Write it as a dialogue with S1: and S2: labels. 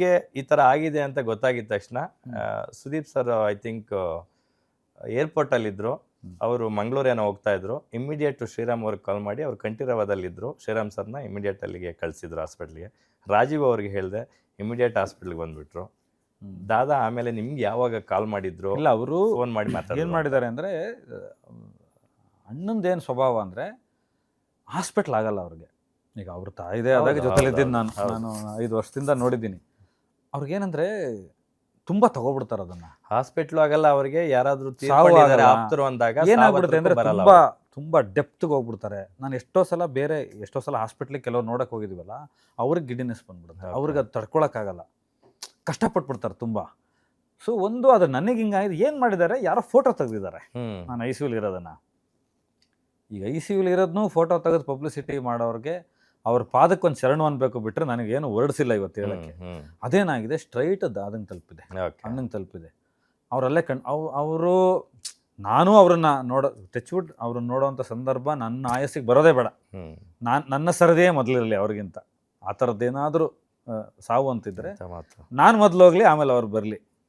S1: ನಿಮಗೆ ಈ ಥರ ಆಗಿದೆ ಅಂತ ಗೊತ್ತಾಗಿದ ತಕ್ಷಣ ಸುದೀಪ್ ಸರ್ ಐ ಥಿಂಕ್ ಏರ್ಪೋರ್ಟಲ್ಲಿದ್ದರು ಅವರು ಮಂಗಳೂರೇನೋ ಹೋಗ್ತಾ ಇದ್ರು. ಇಮಿಡಿಯೇಟ್ ಶ್ರೀರಾಮ್ ಅವ್ರಿಗೆ ಕಾಲ್ ಮಾಡಿ ಅವ್ರು ಕಂಠೀರವದಲ್ಲಿದ್ದರು ಶ್ರೀರಾಮ್ ಸರ್ನ ಇಮಿಡಿಯೇಟ್ ಅಲ್ಲಿಗೆ ಕಳಿಸಿದ್ರು ಹಾಸ್ಪಿಟ್ಲಿಗೆ ರಾಜೀವ್ ಅವ್ರಿಗೆ ಹೇಳಿದೆ ಇಮಿಡಿಯೇಟ್ ಹಾಸ್ಪಿಟ್ಲಿಗೆ ಬಂದ್ಬಿಟ್ರು. ದಾದಾ ಆಮೇಲೆ ನಿಮ್ಗೆ ಯಾವಾಗ ಕಾಲ್ ಮಾಡಿದ್ರು?
S2: ಇಲ್ಲ ಅವರು
S1: ಫೋನ್ ಮಾಡಿ
S2: ಏನು
S1: ಮಾತಾಡಿದ್ರು
S2: ಮಾಡಿದ್ದಾರೆ ಅಂದರೆ ಅಣ್ಣಂದೇನು ಸ್ವಭಾವ ಅಂದರೆ ಹಾಸ್ಪಿಟ್ಲ್ ಆಗಲ್ಲ ಅವ್ರಿಗೆ. ಈಗ ಅವ್ರ ತಾಯಿದೆ ಆದಾಗ
S1: ಹೌದು,
S2: ಜೊತೆಲಿದ್ದೀನಿ ನಾನು. ನಾನು ಐದು ವರ್ಷದಿಂದ ನೋಡಿದ್ದೀನಿ. ಅವ್ರಿಗೇನಂದ್ರೆ ತುಂಬಾ ತಗೋಬಿಡ್ತಾರೆ ಅದನ್ನ.
S1: ಹಾಸ್ಪಿಟ್ಲ್ ಆಗಲ್ಲ ಅವ್ರಿಗೆ ಯಾರಾದ್ರೂ ತೀರ್ಕೊಂಡಿದ್ದಾರೆ
S2: ಆಗಲ್ಲ.
S1: ಆಪ್ತರು ಅಂದಾಗ
S2: ಏನಾಗ್ಬಿಡುತ್ತೆ ಅಂದ್ರೆ
S1: ಬರಲ್ಲ
S2: ತುಂಬಾ. ತುಂಬಾ ಡೆಪ್ತ್ಗೆ ಹೋಗ್ಬಿಡ್ತಾರೆ. ನಾನು ಎಷ್ಟೋ ಸಲ ಬೇರೆ ಎಷ್ಟೋ ಸಲ ಹಾಸ್ಪಿಟ್ಲಿಗೆ ಕೆಲವು ನೋಡಕ್ ಹೋಗಿದೀವಲ್ಲ ಅವ್ರಿಗೆ ಗಿಡಿನೆಸ್ ಬಂದ್ಬಿಡುತ್ತೆ. ಅವ್ರಿಗೆ ಅದು ತಡ್ಕೊಳಕ್ಕಾಗಲ್ಲ ಕಷ್ಟಪಟ್ಬಿಡ್ತಾರೆ ತುಂಬಾ. ಸೊ ಒಂದು ಅದು ನನಗೆ ಹಿಂಗಾಗಿದೆ ಏನು ಮಾಡಿದ್ದಾರೆ ಯಾರೋ ಫೋಟೋ ತೆಗೆದಿದ್ದಾರೆ.
S1: ಹ್ಮ್.
S2: ನಾನು ಐ ಸಿ ಯುಲ್ ಇರೋದನ್ನ. ಈಗ ಐ ಸಿ ಯುಲ್ ಇರೋದನ್ನು ಫೋಟೋ ತೆಗೆದು ಪಬ್ಲಿಸಿಟಿ ಮಾಡೋರಿಗೆ ಅವ್ರ ಪಾದಕ್ಕೆ ಒಂದು ಶರಣು ಅನ್ಬೇಕು ಬಿಟ್ರೆ ನನಗೇನು ಹೊರಡಿಸಿಲ್ಲ ಇವತ್ತು ಹೇಳಕ್ಕೆ. ಅದೇನಾಗಿದೆ? ಸ್ಟ್ರೈಟ್ ದಾದಂಗೆ ತಲುಪಿದೆ.
S1: ಓಕೆ
S2: ಅಣ್ಣಂಗೆ ತಲುಪಿದೆ. ಅವರಲ್ಲೇ ಕಣ್ ಅವ್ ಅವರು ನಾನು ಅವ್ರನ್ನ ನೋಡೋ ಟಚ್ವುಡ್ ಅವ್ರನ್ನ ನೋಡೋವಂಥ ಸಂದರ್ಭ ನನ್ನ ಆಯಸ್ಸಿಗೆ ಬರೋದೇ ಬೇಡ. ನಾನು ನನ್ನ ಸರದೇ ಮೊದಲಿರಲಿ ಅವ್ರಿಗಿಂತ. ಆ ಥರದ್ದೇನಾದರೂ ಸಾವು ಅಂತಿದ್ರೆ ನಾನು ಮೊದಲು ಹೋಗ್ಲಿ ಆಮೇಲೆ ಅವ್ರು ಬರಲಿ.